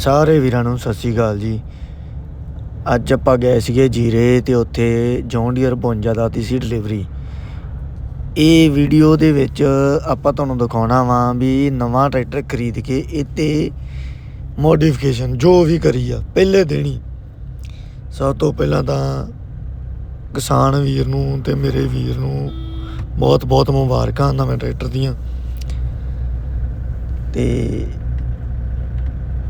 ਸਾਰੇ ਵੀਰਾਂ ਨੂੰ ਸਤਿ ਸ੍ਰੀ ਅਕਾਲ ਜੀ। ਅੱਜ ਆਪਾਂ ਗਏ ਸੀਗੇ ਜੀਰੇ ਤੇ ਉੱਥੇ ਜੌਨ ਡੀਅਰ 52 ਦਾ ਤੀ ਸੀ ਡਿਲੀਵਰੀ ਇਹ ਵੀਡੀਓ ਦੇ ਵਿੱਚ ਆਪਾਂ ਤੁਹਾਨੂੰ ਦਿਖਾਉਣਾ ਵਾ ਵੀ ਨਵਾਂ ਟਰੈਕਟਰ ਖਰੀਦ ਕੇ ਇਹ ਤੇ ਮੋਡੀਫਿਕੇਸ਼ਨ ਜੋ ਵੀ ਕਰੀ ਆ, ਪਹਿਲੇ ਦੇਣੀ ਸਭ ਤੋਂ ਪਹਿਲਾਂ ਤਾਂ ਕਿਸਾਨ ਵੀਰ ਨੂੰ ਤੇ ਮੇਰੇ ਵੀਰ ਨੂੰ ਬਹੁਤ ਬਹੁਤ ਮੁਬਾਰਕਾਂ ਨਵੇਂ ਟਰੈਕਟਰ ਦੀਆਂ। ਤੇ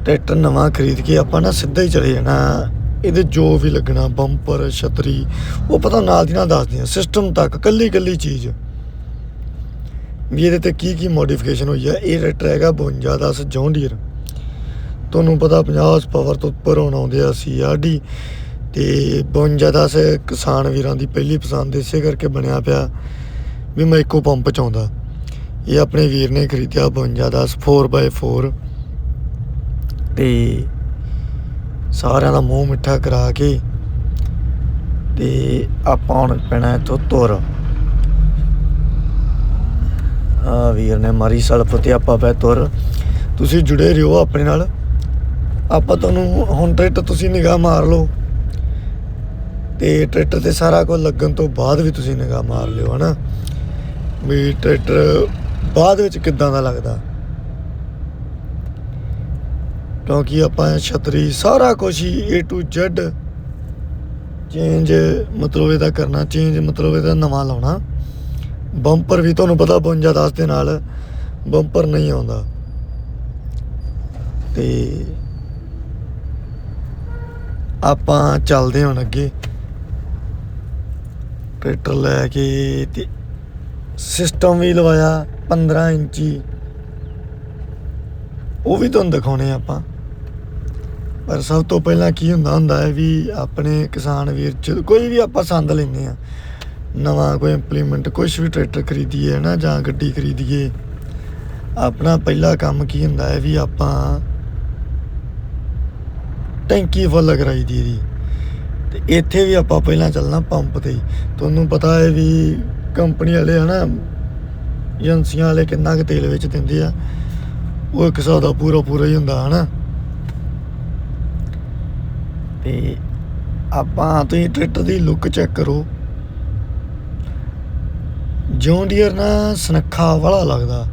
ਟਰੈਕਟਰ ਨਵਾਂ ਖਰੀਦ ਕੇ ਆਪਾਂ ਨਾ ਸਿੱਧਾ ਹੀ ਚਲੇ ਜਾਣਾ। ਇਹਦੇ ਜੋ ਵੀ ਲੱਗਣਾ ਬੰਪਰ ਛਤਰੀ, ਉਹ ਪਤਾ ਨਾਲ ਦੀ ਨਾਲ ਦੱਸਦੇ ਆ ਸਿਸਟਮ ਤੱਕ ਕੱਲੀ ਕੱਲੀ ਚੀਜ਼। ਵੀ ਇਹਦੇ ਤੇ ਕੀ ਕੀ ਮੋਡੀਫਿਕੇਸ਼ਨ ਹੋਈ ਆ, ਇਹ ਟਰੈਕਟਰ ਹੈਗਾ 52 ਦਾ ਜੌਂਡੀਅਰ ਤੁਹਾਨੂੰ ਪਤਾ 50 ਪਾਵਰ ਤੋਂ ਉੱਪਰ ਹੋਣ ਆਉਂਦੇ ਆ ਸੀਆਰਡੀ ਤੇ 52 ਦਾ ਸੇ ਕਿਸਾਨ ਵੀਰਾਂ ਦੀ ਪਹਿਲੀ ਪਸੰਦ ਇਸੇ ਕਰਕੇ ਬਣਿਆ ਪਿਆ ਵੀ ਮੈਂ ਇੱਕੋ ਪੰਪ ਚ ਆਉਂਦਾ। ਇਹ ਆਪਣੇ ਵੀਰ ਨੇ ਖਰੀਦਿਆ 52 ਦਾ 4x4 ਤੇ ਸਾਰਿਆਂ ਦਾ ਮੂੰਹ ਮਿੱਠਾ ਕਰਾ ਕੇ ਤੇ ਆਪਾਂ ਹੁਣ ਪੈਣਾ ਇੱਥੋਂ ਤੁਰ। ਆ ਵੀਰ ਨੇ ਮਾਰੀ ਸਲਫ ਤੇ ਆਪਾਂ ਪੈ ਤੁਰ। ਤੁਸੀਂ ਜੁੜੇ ਰਹੋ ਆਪਣੇ ਨਾਲ। ਆਪਾਂ ਤੁਹਾਨੂੰ ਹੁਣ ਟਰੈਕਟਰ ਤੁਸੀਂ ਨਿਗਾਹ ਮਾਰ ਲਓ। ਤੇ ਟਰੈਕਟਰ ਤੇ ਸਾਰਾ ਕੁਝ ਲੱਗਣ ਤੋਂ ਬਾਅਦ ਵੀ ਤੁਸੀਂ ਨਿਗਾਹ ਮਾਰ ਲਿਓ, ਹਨਾ? ਵੀ ਟਰੈਕਟਰ ਬਾਅਦ ਵਿੱਚ ਕਿੱਦਾਂ ਦਾ ਲੱਗਦਾ? ਕਿਉਂਕਿ ਆਪਾਂ ਛਤਰੀ ਸਾਰਾ ਕੁਝ ਹੀ A to Z ਚੇਂਜ ਮਤਲਬ ਇਹਦਾ ਕਰਨਾ ਚੇਂਜ ਮਤਲਬ ਇਹਦਾ ਨਵਾਂ ਲਾਉਣਾ। ਬੰਪਰ ਵੀ ਤੁਹਾਨੂੰ ਪਤਾ 52 10 ਦੇ ਨਾਲ ਬੰਪਰ ਨਹੀਂ ਆਉਂਦਾ। ਤੇ ਆਪਾਂ ਚੱਲਦੇ ਹੁਣ ਅੱਗੇ। ਟਰੈਕਟਰ ਲੈ ਕੇ ਤੇ ਸਿਸਟਮ ਵੀ ਲਵਾਇਆ 15 ਇੰਚੀ। ਉਹ ਵੀ ਤੁਹਾਨੂੰ ਦਿਖਾਉਣੇ ਆਪਾਂ। ਪਰ ਸਭ ਤੋਂ ਪਹਿਲਾਂ ਕੀ ਹੁੰਦਾ ਹੁੰਦਾ ਹੈ ਵੀ ਆਪਣੇ ਕਿਸਾਨ ਵੀਰ ਚ ਕੋਈ ਵੀ ਆਪਾਂ ਸੰਦ ਲੈਂਦੇ ਆ ਨਵਾਂ ਕੋਈ ਇੰਪਲੀਮੈਂਟ ਕੁਝ ਵੀ ਟਰੈਕਟਰ ਖਰੀਦੀਏ ਨਾ ਜਾਂ ਗੱਡੀ ਖਰੀਦੀਏ, ਆਪਣਾ ਪਹਿਲਾ ਕੰਮ ਕੀ ਹੁੰਦਾ ਹੈ ਵੀ ਆਪਾਂ ਟੈਂਕੀ ਫੁੱਲ ਕਰਾਈ ਦੀ ਇਹਦੀ। ਤੇ ਇੱਥੇ ਵੀ ਆਪਾਂ ਪਹਿਲਾਂ ਚੱਲਣਾ ਪੰਪ ਤੇ। ਤੁਹਾਨੂੰ ਪਤਾ ਹੈ ਵੀ ਕੰਪਨੀ ਵਾਲੇ ਹਨਾ, ਏਜੰਸੀਆਂ ਵਾਲੇ ਕਿੰਨਾ ਕੁ ਤੇਲ ਵਿੱਚ ਦਿੰਦੇ ਆ, ਉਹ ਇੱਕ ਹਿਸਾਬ ਦਾ ਪੂਰਾ ਪੂਰਾ ਹੀ ਹੁੰਦਾ ਹਨਾ। ਤੇ ਆਪਾਂ ਤੁਸੀਂ ਟਰੈਕਟਰ ਦੀ ਲੁੱਕ ਚੈੱਕ ਕਰੋ। ਜੌਨ ਡੀਅਰ ਨਾ ਸਨੱਖਾ ਵਾਲਾ ਲੱਗਦਾ।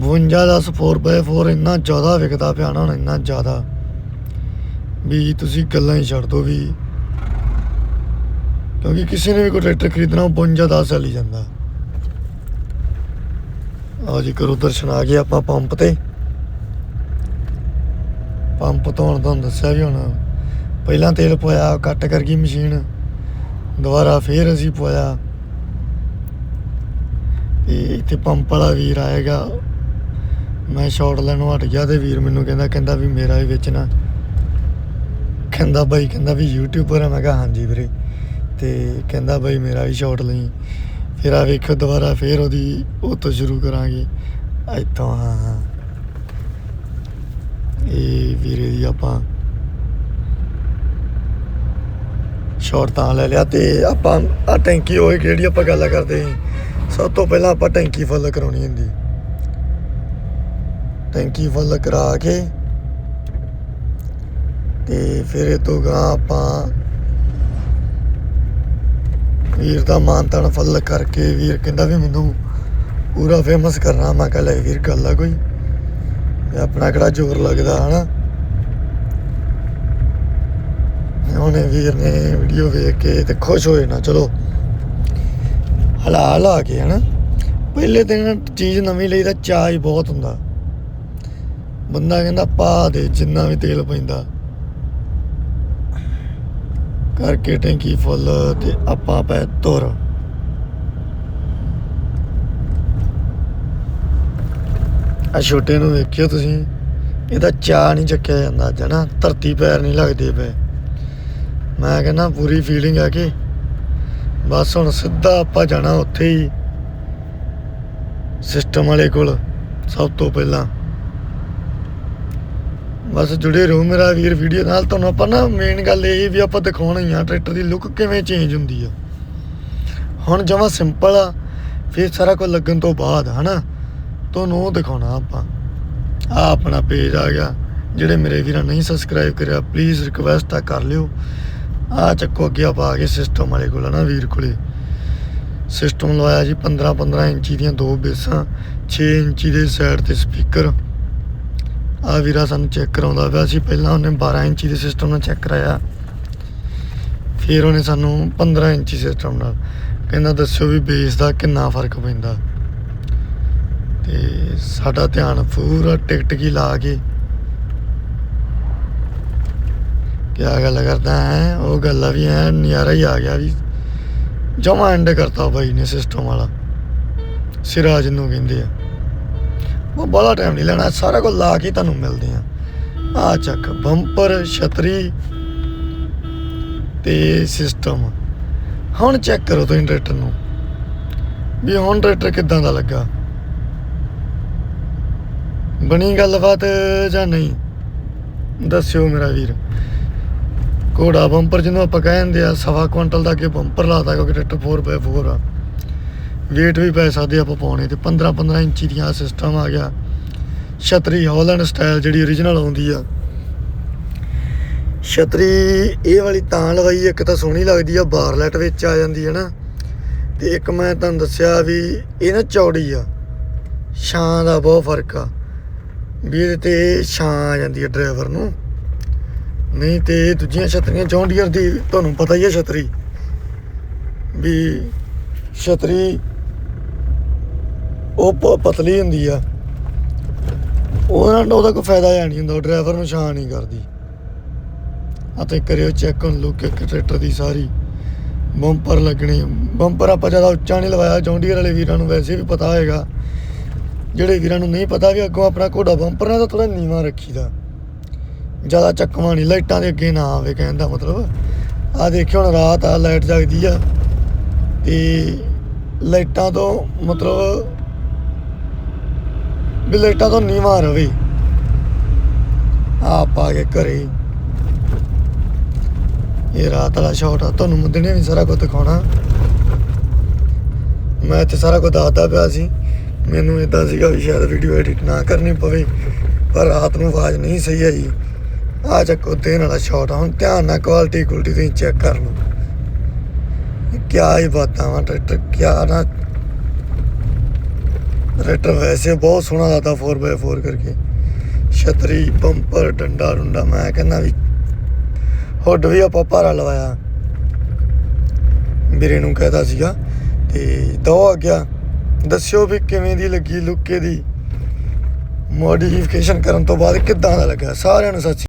52 ਦਾ 4x4 ਇੰਨਾ ਜ਼ਿਆਦਾ ਵਿਕਦਾ ਪਿਆ ਨਾ ਹੁਣ, ਇੰਨਾ ਜ਼ਿਆਦਾ। ਵੀ ਤੁਸੀਂ ਗੱਲਾਂ ਹੀ ਛੱਡ ਦੋ ਵੀ। ਕਿਉਂਕਿ ਕਿਸੇ ਨੇ ਵੀ ਕੋਈ ਟਰੈਕਟਰ ਖਰੀਦਣਾ, ਉਹ 52 10 ਜਾਂਦਾ। ਆ ਜੀ ਕਰੋ ਦਰਸ਼ਨ, ਆ ਗਏ ਆਪਾਂ ਪੰਪ ਤੇ। ਪੰਪ ਤੋਂ ਹੁਣ ਤੁਹਾਨੂੰ ਦੱਸਿਆ ਵੀ ਹੁਣ ਪਹਿਲਾਂ ਤੇਲ ਪਵਾਇਆ ਕੱਟ ਕਰ ਗਈ ਮਸ਼ੀਨ। ਦੁਬਾਰਾ ਫੇਰ ਅਸੀਂ ਪਵਾਇਆ ਤੇ ਇੱਥੇ ਪੰਪ ਵਾਲਾ ਵੀਰ ਆਏਗਾ। ਮੈਂ ਸ਼ਾਟ ਲੈਣੋਂ ਹਟ ਗਿਆ ਤੇ ਵੀਰ ਮੈਨੂੰ ਕਹਿੰਦਾ ਕਹਿੰਦਾ ਵੀ ਮੇਰਾ ਵੀ ਵੇਚਣਾ। ਕਹਿੰਦਾ ਬਾਈ, ਕਹਿੰਦਾ ਵੀ ਯੂਟਿਊਬਰ ਆ। ਮੈਂ ਕਿਹਾ, ਹਾਂਜੀ ਵੀਰੇ। ਤੇ ਕਹਿੰਦਾ ਬਾਈ, ਮੇਰਾ ਵੀ ਸ਼ਾਟ ਲਈ। ਫਿਰ ਆ ਵੇਖੋ ਦੁਬਾਰਾ ਫੇਰ ਉਹਦੀ, ਉਹ ਤੋਂ ਸ਼ੁਰੂ ਕਰਾਂਗੇ। ਇੱਥੋਂ, ਹਾਂ ਹਾਂ। ਇਹ ਵੀਰੇ ਦੀ ਆਪਾਂ ਸ਼ਾਟ ਤਾਂ ਲੈ ਲਿਆ ਤੇ ਆਪਾਂ ਆ ਟੈਂਕੀ ਹੋਏ ਜਿਹੜੀ ਆਪਾਂ ਗੱਲ ਕਰਦੇ ਸੀ? ਸਭ ਤੋਂ ਪਹਿਲਾਂ ਆਪਾਂ ਟੈਂਕੀ ਫੁੱਲ ਕਰਾਉਣੀ ਹੁੰਦੀ। ਟੈਂਕੀ ਫੁੱਲ ਕਰਾ ਕੇ ਤੇ ਫਿਰ ਇਹ ਤੋਂ ਗਾਂ ਆਪਾਂ ਵੀਰ ਦਾ ਮਾਨ ਮਾਨਤਾਨ ਫੁੱਲ ਕਰਕੇ, ਵੀਰ ਕਹਿੰਦਾ ਵੀ ਮੈਨੂੰ ਪੂਰਾ ਫੇਮਸ ਕਰਨਾ। ਮੈਂ ਕਿਹਾ ਲੈ ਵੀਰ, ਗੱਲ ਆ ਕੋਈ। ਆਪਣਾ ਕਿਹੜਾ ਜ਼ੋਰ ਲੱਗਦਾ, ਹਨਾ? ਉਹਨੇ ਵੀਰ ਨੇ ਵੀਡੀਓ ਵੇਖ ਕੇ ਤੇ ਖੁਸ਼ ਹੋਏ ਨਾ, ਚਲੋ। ਹਲਾ ਹਲਾ ਕੇ, ਹਨਾ। ਪਹਿਲੇ ਦਿਨ ਚੀਜ਼ ਨਵੀਂ ਲਈ ਤਾਂ ਚਾਅ ਹੀ ਬਹੁਤ ਹੁੰਦਾ। ਬੰਦਾ ਕਹਿੰਦਾ, ਪਾ ਦੇ, ਜਿੰਨਾ ਵੀ ਤੇਲ ਪੈਂਦਾ। ਕਰਕੇ ਟੈਂਕੀ ਫੁੱਲ ਤੇ ਆਪਾਂ ਪੈ ਤੁਰ। ਆ ਛੋਟੇ ਨੂੰ ਵੇਖਿਓ ਤੁਸੀਂ, ਇਹਦਾ ਚਾਹ ਨਹੀਂ ਚੱਕਿਆ ਜਾਂਦਾ ਅੱਜ ਨਾ ਧਰਤੀ ਪੈਰ ਨਹੀਂ ਲੱਗਦੇ ਪਏ। ਮੈਂ ਕਹਿੰਦਾ ਪੂਰੀ ਫੀਲਿੰਗ ਆ ਕਿ ਬਸ ਹੁਣ ਸਿੱਧਾ ਆਪਾਂ ਜਾਣਾ ਉੱਥੇ ਹੀ ਸਿਸਟਮ ਵਾਲੇ ਕੋਲ ਸਭ ਤੋਂ ਪਹਿਲਾਂ। ਬਸ ਜੁੜੇ ਰਹੋ ਮੇਰਾ ਵੀਰ ਵੀਡੀਓ ਨਾਲ। ਤੁਹਾਨੂੰ ਆਪਾਂ ਨਾ ਮੇਨ ਗੱਲ ਇਹ ਵੀ ਆਪਾਂ ਦਿਖਾਉਣੀ ਆ ਟਰੈਕਟਰ ਦੀ ਲੁੱਕ ਕਿਵੇਂ ਚੇਂਜ ਹੁੰਦੀ ਆ। ਹੁਣ ਜਮਾ ਸਿੰਪਲ ਆ, ਫਿਰ ਸਾਰਾ ਕੁਝ ਲੱਗਣ ਤੋਂ ਬਾਅਦ, ਹਨਾ? ਤੁਹਾਨੂੰ ਉਹ ਦਿਖਾਉਣਾ ਆਪਾਂ। ਆ ਆਪਣਾ ਪੇਜ ਆ ਗਿਆ। ਜਿਹੜੇ ਮੇਰੇ ਵੀਰਾਂ ਨਹੀਂ ਸਬਸਕ੍ਰਾਈਬ ਕਰਿਆ ਪਲੀਜ਼ ਰਿਕਵੈਸਟ ਆ ਕਰ ਲਿਓ। ਆ ਚੱਕੋ ਅੱਗੇ ਆਪਾਂ ਆ ਗਏ ਸਿਸਟਮ ਵਾਲੇ ਕੋਲ ਨਾ ਵੀਰ ਕੋਲੇ। ਸਿਸਟਮ ਲਵਾਇਆ ਜੀ 15 15 ਇੰਚੀ ਦੀਆਂ ਦੋ ਬੇਸਾਂ 6 ਇੰਚੀ ਦੇ ਸਾਈਡ ਤੇ ਸਪੀਕਰ ਆ ਵੀਰਾ ਸਾਨੂੰ ਚੈੱਕ ਕਰਾਉਂਦਾ ਪਿਆ ਸੀ, ਪਹਿਲਾਂ ਉਹਨੇ 12 ਇੰਚੀ ਦੇ ਸਿਸਟਮ ਨਾਲ ਚੈੱਕ ਕਰਾਇਆ। ਫਿਰ ਉਹਨੇ ਸਾਨੂੰ 15 ਇੰਚੀ ਸਿਸਟਮ ਨਾਲ। ਕਹਿੰਦਾ ਦੱਸਿਓ ਵੀ ਬੇਸ ਦਾ ਕਿੰਨਾ ਫ਼ਰਕ ਪੈਂਦਾ। ਤੇ ਸਾਡਾ ਧਿਆਨ ਪੂਰਾ ਟਿਕਟ ਕੀ ਲਾ ਕੇ ਕਿਆ ਗੱਲ ਕਰਦਾ ਹੈ? ਉਹ ਗੱਲ ਆ ਵੀ ਐ ਨਜ਼ਾਰਾ ਹੀ ਆ ਗਿਆ ਵੀ ਜਮਾ ਐਂਡ ਕਰਤਾ ਬਾਈ ਨੇ ਸਿਸਟਮ ਵਾਲਾ। ਸਿਰਾਜ ਨੂੰ ਕਹਿੰਦੇ ਆ, ਉਹ ਬੜਾ ਟਾਈਮ ਨਹੀਂ ਲੈਣਾ, ਸਾਰਾ ਕੁਝ ਲਾ ਕੇ ਤੁਹਾਨੂੰ ਮਿਲਦੇ ਆ। ਆ ਚੱਕ ਬੰਪਰ ਛਤਰੀ ਤੇ ਸਿਸਟਮ ਹੁਣ ਚੈੱਕ ਕਰੋ ਤੁਸੀਂ ਟਰੈਕਟਰ ਨੂੰ ਵੀ ਹੁਣ ਟਰੈਕਟਰ ਕਿੱਦਾਂ ਦਾ ਲੱਗਾ। ਬਣੀ ਗੱਲਬਾਤ ਜਾਂ ਨਹੀਂ? ਦੱਸਿਓ ਮੇਰਾ ਵੀਰ। ਘੋੜਾ ਬੰਪਰ ਜਿਹਨੂੰ ਆਪਾਂ ਕਹਿੰਦੇ ਆ, ਸਵਾ ਕੁਇੰਟਲ ਦਾ ਅੱਗੇ ਬੰਪਰ ਲਾਤਾ ਕਿਉਂਕਿ ਟਰੈਕਟਰ 4x4 ਆ। weight ਵੀ ਪੈ ਸਕਦੇ ਆਪਾਂ ਪਾਉਣੇ ਤੇ 15 15 ਇੰਚੀ ਦੀਆਂ ਸਿਸਟਮ ਆ ਗਿਆ। ਛਤਰੀ ਹਾਲੈਂਡ ਸਟਾਈਲ ਜਿਹੜੀ origignal ਆਉਂਦੀ ਆ। ਛਤਰੀ ਇਹ ਵਾਲੀ ਤਾਂ ਲਵਾਈ, ਇੱਕ ਤਾਂ ਸੋਹਣੀ ਲੱਗਦੀ ਆ, ਬਾਰਲੈਟ ਵਿੱਚ ਆ ਜਾਂਦੀ ਹੈ ਨਾ। ਤੇ ਇੱਕ ਮੈਂ ਤੁਹਾਨੂੰ ਦੱਸਿਆ ਵੀ ਇਹ ਨਾ ਚੌੜੀ ਆ। ਛਾਂ ਦਾ ਬਹੁਤ ਫ਼ਰਕ ਆ। ਵੀ ਇਹਦੇ ਤੇ ਛਾਂ ਆ ਜਾਂਦੀ ਹੈ ਡਰਾਈਵਰ ਨੂੰ। ਨਹੀਂ ਤੇ ਦੂਜੀਆਂ ਛਤਰੀਆਂ ਜੌਂਡੀਅਰ ਦੀ, ਤੁਹਾਨੂੰ ਪਤਾ ਹੀ ਹੈ ਛਤਰੀ। ਵੀ ਛਤਰੀ, ਉਹ ਪਤਲੀ ਹੁੰਦੀ ਆ। ਉਹਨਾਂ ਉਹਦਾ ਉਹਦਾ ਕੋਈ ਫਾਇਦਾ ਹੈ ਨਹੀਂ ਹੁੰਦਾ ਡਰਾਈਵਰ ਨੂੰ ਛਾਂ ਨਹੀਂ ਕਰਦੀ। ਅਤੇ ਕਰਿਓ ਚੈੱਕ ਹੁਣ ਲੁੱਕ ਟਰੈਕਟਰ ਦੀ ਸਾਰੀ। ਬੰਪਰ ਲੱਗਣੇ ਬੰਪਰ ਆਪਾਂ ਜ਼ਿਆਦਾ ਉੱਚਾ ਨਹੀਂ ਲਵਾਇਆ ਜੌਂਡੀਅਰ ਵਾਲੇ ਵੀਰਾਂ ਨੂੰ ਵੈਸੇ ਵੀ ਪਤਾ ਹੋਏਗਾ ਜਿਹੜੇ ਵੀਰਾਂ ਨੂੰ ਨਹੀਂ ਪਤਾ ਵੀ ਅੱਗੋਂ ਆਪਣਾ ਘੋੜਾ ਬੰਪਰ ਨਾਲ ਤਾਂ ਥੋੜਾ ਨੀਵਾਂ ਰੱਖੀਦਾ। ਜ਼ਿਆਦਾ ਚੱਕਵਾਂ ਨਹੀਂ, ਲਾਈਟਾਂ ਦੇ ਅੱਗੇ ਨਾ ਆਵੇ ਕਹਿਣ ਦਾ ਮਤਲਬ। ਆ ਦੇਖਿਓ ਹੁਣ ਰਾਤ ਆ, ਲਾਈਟ ਜਗਦੀ ਆ। ਤੇ ਲਾਈਟਾਂ ਤੋਂ ਮਤਲਬ ਵੀ ਲਾਈਟਾਂ ਤੋਂ ਨੀਵਾਂ ਰਵੇ। ਆ ਕੇ ਘਰੇ। ਇਹ ਰਾਤ ਵਾਲਾ ਸ਼ਾਟ ਆ, ਤੁਹਾਨੂੰ ਮੁੰਦਨੇ ਵੀ ਸਾਰਾ ਕੁਝ ਦਿਖਾਉਣਾ। ਮੈਂ ਇੱਥੇ ਸਾਰਾ ਕੁਝ ਦੱਸਦਾ ਪਿਆ ਸੀ। ਮੈਨੂੰ ਇਦਾਂ ਸੀਗਾ ਵੀ ਸ਼ਾਇਦ ਵੀਡੀਓ ਐਡਿਟ ਨਾ ਕਰਨੀ ਪਵੇ, ਪਰ ਰਾਤ ਨੂੰ ਆਵਾਜ਼ ਨਹੀਂ ਸਹੀ ਆਈ। ਆ ਚੱਕੋ ਦੇਣ ਵਾਲਾ ਸ਼ਾਟ ਆ, ਹੁਣ ਧਿਆਨ ਨਾਲ ਕੁਆਲਿਟੀ ਕੁਆਲਿਟੀ ਤੁਸੀਂ ਚੈੱਕ ਕਰ ਲਓ। ਕਿਆ ਹੀ ਬਾਤਾਂ ਵਾ ਟਰੈਕਟਰ ਕਿਆ ਨਾ। ਟਰੈਕਟਰ ਵੈਸੇ ਬਹੁਤ ਸੋਹਣਾ ਲੱਗਦਾ 4x4 ਕਰਕੇ। ਛਤਰੀ ਬੰਪਰ ਡੰਡਾ ਡੁੰਡਾ, ਮੈਂ ਕਹਿੰਦਾ ਵੀ ਹੁੱਡ ਵੀ ਆਪਾਂ ਭਾਰਾ ਲਵਾਇਆ। ਵੀਰੇ ਨੂੰ ਕਹਿਦਾ ਸੀਗਾ, ਤੇ ਦੋ ਆ ਗਿਆ। ਦੱਸਿਓ ਵੀ ਕਿਵੇਂ ਦੀ ਲੱਗੀ ਲੁੱਕੇ ਦੀ ਮੋਡੀਫਿਕੇਸ਼ਨ ਕਰਨ ਤੋਂ ਬਾਅਦ ਕਿੱਦਾਂ ਦਾ ਲੱਗਾ ਸਾਰਿਆਂ ਨੂੰ ਸੱਚ